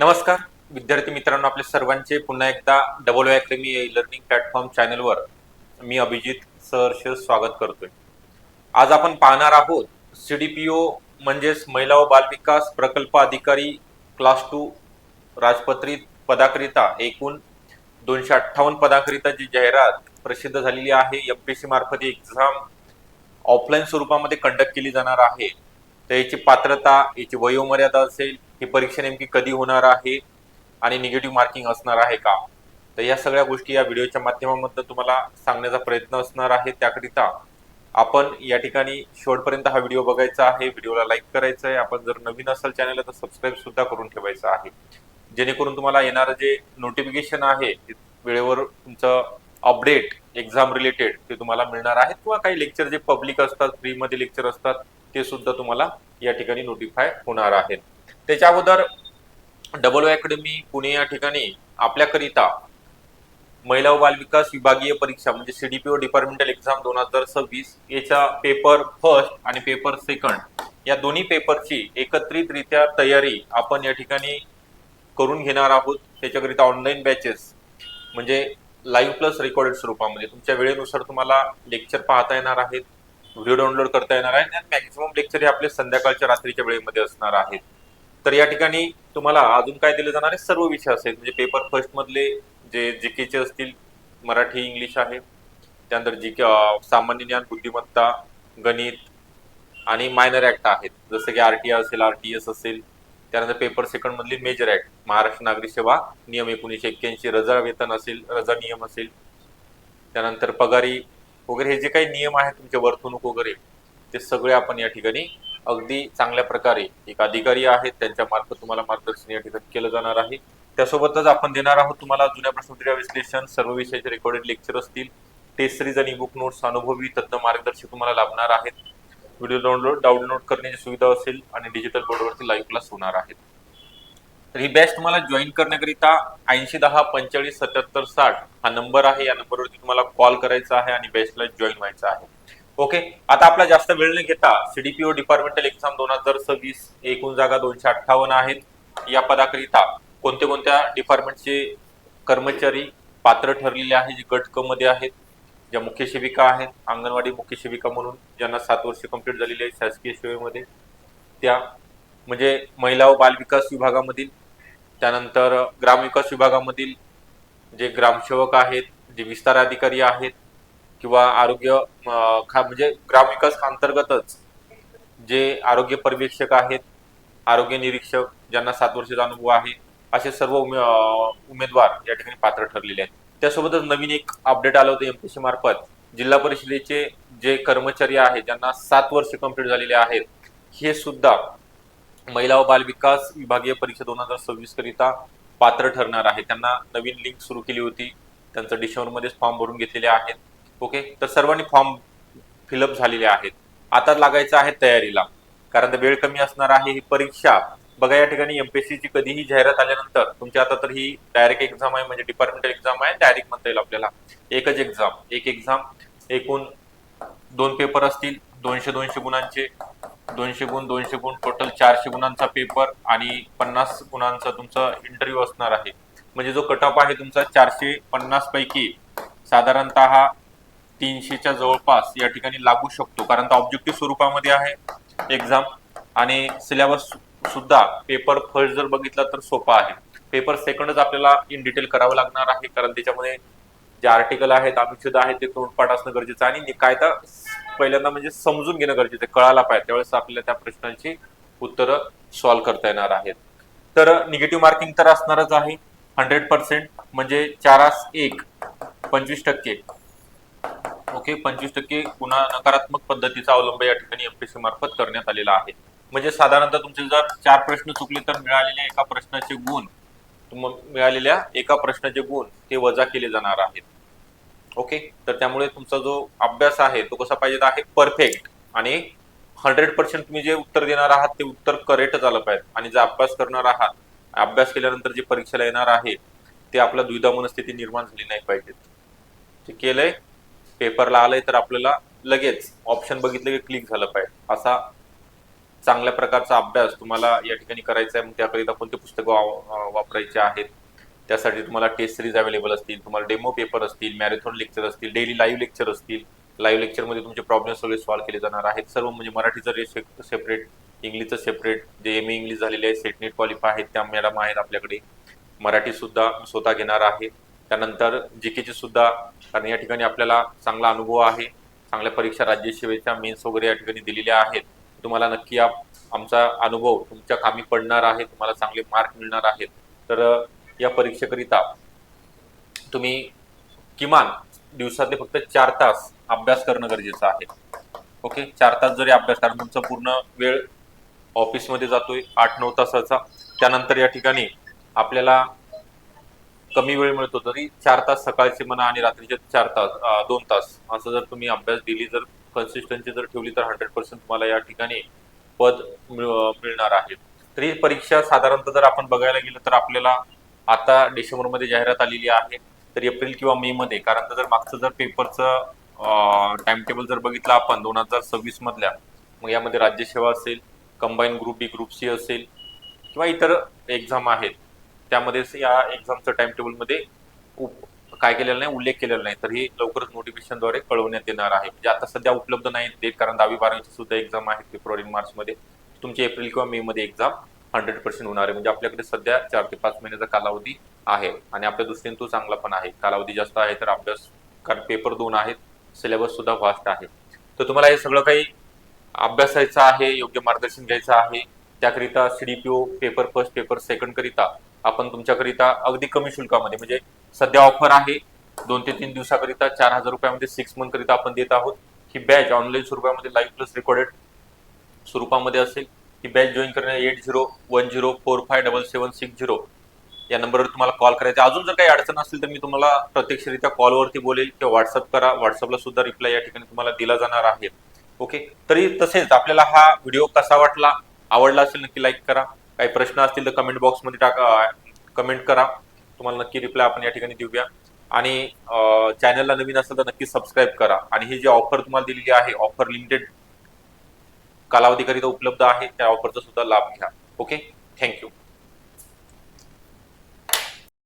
नमस्कार. विद्यार्थी मित्रांनो आपले सर्वांचे पुन्हा एकदा double O academy learning platform चॅनलवर मी अभिजित सहर्ष स्वागत करतोय. आज आपण पाहणार आहोत सीडीपीओ म्हणजेच महिला व बाल विकास प्रकल्प अधिकारी क्लास टू राजपत्रित पदाकरिता एकूण दोनशे अठ्ठावन्न पदाकरिता जी जाहिरात प्रसिद्ध झालेली आहे एमपीएससी मार्फत एक्झाम ऑफलाईन स्वरूपामध्ये कंडक्ट केली जाणार आहे. तर याची पात्रता याची वयोमर्यादा असेल ही परीक्षा नेमकी कधी होणार आहे आणि निगेटिव्ह मार्किंग असणार आहे का? तर या सगळ्या गोष्टी या व्हिडिओच्या माध्यमामधून तुम्हाला सांगण्याचा प्रयत्न असणार आहे. त्याकरिता आपण या ठिकाणी शेवटपर्यंत हा व्हिडिओ बघायचा आहे. व्हिडिओला लाईक करायचं आहे. आपण जर नवीन असेल चॅनलला तर सबस्क्राईब सुद्धा करून ठेवायचं आहे. जेणेकरून तुम्हाला येणारं जे नोटिफिकेशन आहे वेळेवर तुमचं अपडेट एक्झाम रिलेटेड ते तुम्हाला मिळणार आहे किंवा काही लेक्चर जे पब्लिक असतात फ्रीमध्ये लेक्चर असतात ते सुद्धा तुम्हाला या ठिकाणी नोटिफाय होणार आहेत. त्याच्या अगोदर डबल अकॅडमी पुणे या ठिकाणी आपल्याकरिता महिला व बालविकास विभागीय परीक्षा म्हणजे सीडीपीओ डिपार्टमेंटल एक्झाम दोन हजार सव्वीस याचा पेपर फर्स्ट आणि पेपर सेकंड या दोन्ही पेपरची एकत्रितरित्या तयारी आपण या ठिकाणी करून घेणार आहोत. त्याच्याकरिता ऑनलाईन बॅचेस म्हणजे लाईव्ह प्लस रेकॉर्डेड स्वरूपामध्ये. तुमच्या वेळेनुसार तुम्हाला लेक्चर पाहता येणार आहेत व्हिडिओ डाउनलोड करता येणार आहे आणि मॅक्झिमम लेक्चर हे आपले संध्याकाळच्या रात्रीच्या वेळेमध्ये असणार आहेत. तर या ठिकाणी तुम्हाला अजून काय दिले जाणार आहे सर्व विषय असेल म्हणजे पेपर फर्स्ट मधले जे जीकेचे असतील मराठी इंग्लिश आहे. त्यानंतर जी सामान्य ज्ञान बुद्धिमत्ता गणित आणि मायनर ऍक्ट आहेत. जसं की आरटीआय असेल आरटीएस असेल. त्यानंतर पेपर सेकंड मधली मेजर ऍक्ट महाराष्ट्र नागरी सेवा नियम एकोणीसशे एक्क्याऐंशी रजा वेतन असेल रजा नियम असेल. त्यानंतर पगारी वगैरे हे जे काही नियम आहेत तुमचे वर्तणूक वगैरे ते सगळे आपण या ठिकाणी अगदी चांगल्या प्रकारे एक अधिकारी आहेत त्यांच्या मार्फत तुम्हाला मार्गदर्शन या ठिकाणी केलं जाणार आहे. त्यासोबतच आपण देणार आहोत तुम्हाला जुन्या प्रश्नोत्तरीय विश्लेषण सर्व विषयाचे रेकॉर्डेड लेक्चर असतील टेस्ट सिरीज आणि बुक नोट्स अनुभवी तज्ञ मार्गदर्शक तुम्हाला लाभणार आहेत. व्हिडिओ डाउनलोड डाउनलोड करण्याची सुविधा असेल आणि डिजिटल बोर्डवरती लाईव्ह क्लास होणार आहेत. तर ही बॅच तुम्हाला जॉईन करण्याकरिता ऐंशी दहा पंचेचाळीस सत्याहत्तर साठ हा नंबर आहे. या नंबरवरती तुम्हाला कॉल करायचा आहे आणि बॅचला जॉईन व्हायचं आहे. ओके? आता आपला जास्त वेळ न घेता सीडीपीओ डिपार्टमेंटल एक्झाम दोन हजार सव्वीस एकूण जागा दोनशे अठ्ठावन्न आहेत. या पदाकरिता कोणत्या कोणत्या डिपार्टमेंटचे कर्मचारी पात्र ठरलेले आहे जे गट क मध्ये आहेत ज्या मुख्य सेविका आहेत अंगणवाडी मुख्य सेविका म्हणून ज्यांना सात वर्ष कंप्लीट झालेली आहे शासकीय सेवेमध्ये. त्या म्हणजे महिला व बालविकास विभागामधील त्यानंतर ग्रामविकास विभागामधील जे ग्रामसेवक आहेत जे विस्तार अधिकारी आहेत किंवा आरोग्य खा म्हणजे ग्रामविकास अंतर्गतच जे आरोग्य पर्यवेक्षक आहेत आरोग्य निरीक्षक ज्यांना सात वर्षाचा अनुभव आहे असे सर्व उमे उमेदवार या ठिकाणी पात्र ठरलेले आहेत. त्यासोबतच नवीन एक अपडेट आलं होतं एमपीसी मार्फत. जिल्हा परिषदेचे जे कर्मचारी आहेत ज्यांना सात वर्ष कंप्लीट झालेले आहेत हे सुद्धा महिला व बाल विकास विभागीय परीक्षा दोन हजार सव्वीस करिता पात्र ठरणार आहे. त्यांना नवीन लिंक सुरू केली होती. त्यांचं डिसेंबरमध्येच फॉर्म भरून घेतलेले आहेत. ओके? तर सर्वांनी फॉर्म फिलअप झालेले आहेत. आता लागायचं आहे तयारीला. कारण वेळ कमी असणार आहे ही परीक्षा. बघा या ठिकाणी एमपीएससीची कधीही जाहिरात आल्यानंतर तुमच्या आता तर ही डायरेक्ट एक्झाम आहे म्हणजे डिपार्टमेंटल एक्झाम आहे डायरेक्ट म्हणता येईल आपल्याला. एकच एक्झाम एक एक्झाम एकूण दोन पेपर असतील दोनशे दोनशे गुणांचे. दोनशे गुण दोनशे गुण टोटल चारशे गुणांचा पेपर आणि पन्नास गुणांचा तुमचा इंटरव्ह्यू असणार आहे. म्हणजे जो कट ऑफ आहे तुमचा चारशे पन्नास पैकी साधारणतः तीनशेच्या जवळपास या ठिकाणी लागू शकतो. कारण तो ऑब्जेक्टिव्ह स्वरूपामध्ये आहे एक्झाम आणि सिलेबस सुद्धा पेपर फर्स्ट जर बघितला तर सोपा आहे. पेपर सेकंडच आपल्याला इन डिटेल करावं लागणार आहे कारण त्याच्यामध्ये जे आर्टिकल आहेत अनुच्छेद आहेत ते तोंडपाठ असणं गरजेचं आहे. आणि तर पहिल्यांदा म्हणजे समजून घेणं गरजेचं आहे कळायला पाहिजे. त्यावेळेस आपल्याला त्या प्रश्नांची उत्तरं सॉल्व्ह करता येणार आहेत. तर निगेटिव्ह मार्किंग तर असणारच आहे. हंड्रेड पर्सेंट म्हणजे चारास एक पंचवीस टक्के. ओके पंचवीस टक्के पुन्हा नकारात्मक पद्धतीचा अवलंब या ठिकाणी एमपीसी मार्फत करण्यात आलेला आहे. म्हणजे साधारणतः तुमचे जर चार प्रश्न चुकले तर मिळालेल्या एका प्रश्नाचे गुण मिळालेल्या एका प्रश्नाचे गुण ते वजा केले जाणार आहेत. ओके तर त्यामुळे तुमचा जो अभ्यास आहे तो कसा पाहिजे आहे? परफेक्ट आणि हंड्रेड पर्सेंट तुम्ही जे उत्तर देणार आहात ते उत्तर करेक्टच आलं पाहिजे. आणि जे अभ्यास करणार आहात अभ्यास केल्यानंतर जे परीक्षेला येणार आहे ते आपल्या द्विधा मनस्थिती निर्माण झाली नाही पाहिजेत. ते केलंय पेपरला आलंय तर आपल्याला लगेच ऑप्शन बघितलं की क्लिक झालं पाहिजे. असा चांगल्या प्रकारचा अभ्यास तुम्हाला या ठिकाणी करायचा आहे. मग त्याकरिता कोणते पुस्तकं वा- वापरायचे आहेत? त्यासाठी तुम्हाला टेस्ट सिरीज अवेलेबल असतील तुम्हाला डेमो पेपर असतील मॅरेथॉन लेक्चर असतील डेली लाईव्ह लेक्चर असतील. लाईव्ह लेक्चरमध्ये तुमचे प्रॉब्लेम सगळे सॉल्व्ह केले जाणार आहेत. सर्व म्हणजे मराठीचं रे separate इंग्लिशचं separate J M A English झालेले आहे सेट नेट क्वालिफाय आहेत त्या मॅडम आहेत आपल्याकडे. मराठी सुद्धा स्वतः घेणार आहे. त्यानंतर जीकेची सुद्धा कारण या ठिकाणी आपल्याला चांगला अनुभव आहे. चांगल्या परीक्षा राज्य सेवेच्या मेन्स वगैरे या ठिकाणी दिलेल्या आहेत. तुम्हाला नक्की आप आमचा अनुभव तुमच्या कामी पडणार आहे तुम्हाला चांगले मार्क मिळणार आहेत. तर या परीक्षेकरिता तुम्ही किमान दिवसातले फक्त चार तास अभ्यास करणं गरजेचं आहे. ओके? चार तास जरी अभ्यास कारण तुमचा पूर्ण वेळ ऑफिसमध्ये जातोय आठ नऊ तासाचा. त्यानंतर या ठिकाणी आपल्याला कमी वेळ मिळतो तरी चार तास सकाळचे म्हणा आणि रात्रीचे चार तास दोन तास. असं जर तुम्ही अभ्यास दिली जर कन्सिस्टन्सी जर ठेवली तर हंड्रेड पर्सेंट तुम्हाला या ठिकाणी पद मिळणार आहे. तरी परीक्षा साधारणतः जर आपण बघायला गेलं तर आपल्याला आता डिसेंबरमध्ये जाहिरात आलेली आहे. तर एप्रिल किंवा मे मध्ये कारण जर मागचं जर पेपरचं टाइम टेबल जर बघितलं आपण दोन हजार सव्वीस मधल्या मग यामध्ये राज्यसेवा असेल combine group B group C असेल किंवा इतर एक्झाम आहेत. त्यामध्ये या एक्झामचं टाइम टेबलमध्ये काय केलेलं नाही उल्लेख केलेला नाही. तर ही लवकरच नोटिफिकेशनद्वारे कळवण्यात येणार आहे. म्हणजे आता सध्या उपलब्ध नाही डेट कारण दहावी बारावीची सुद्धा एक्झाम आहे फेब्रुवारी मार्च मध्ये तुमची एप्रिल किंवा मे मध्ये एक्झाम हंड्रेड पर्सेंट होणार आहे. म्हणजे आपल्याकडे सध्या चार ते पाच महिन्याचा कालावधी आहे. आणि आपल्या दृष्टीने तो चांगला पण आहे. कालावधी जास्त आहे तर अभ्यास कारण पेपर दोन आहेत सिलेबस सुद्धा फास्ट आहे. तर तुम्हाला हे सगळं काही अभ्यासायचं आहे योग्य मार्गदर्शन घ्यायचं आहे. त्याकरिता CDPO paper first paper second करिता आपण तुमच्याकरिता अगदी कमी शुल्कामध्ये म्हणजे सध्या ऑफर आहे दोन ते तीन दिवसाकरिता चार हजार रुपयामध्ये सिक्स मंथ करिता आपण देत आहोत. ही बॅच ऑनलाईन स्वरूपामध्ये लाईव्ह प्लस रेकॉर्डेड स्वरूपामध्ये असेल. ही बॅच जॉईन करणे eight zero one zero four five double seven six zero या नंबरवर तुम्हाला कॉल करायचा अजून जर काही अडचण असेल तर मी तुम्हाला प्रत्यक्षरित्या कॉलवरती बोलेल किंवा व्हॉट्सअप करा. व्हॉट्सअपला सुद्धा रिप्लाय या ठिकाणी तुम्हाला दिला जाणार आहे. ओके तरी तसेच आपल्याला हा व्हिडिओ कसा वाटला आवडला असेल नक्की लाईक करा. काही प्रश्न असतील तर कमेंट बॉक्समध्ये टाका कमेंट करा. तुम्हाला नक्की रिप्लाय आपण या ठिकाणी देऊया. आणि चॅनलला नवीन असेल तर नक्की सबस्क्राईब करा. आणि ही जी ऑफर तुम्हाला दिलेली आहे ऑफर लिमिटेड कालावधीकरिता उपलब्ध आहे त्या ऑफरचा सुद्धा लाभ घ्या. Okay thank you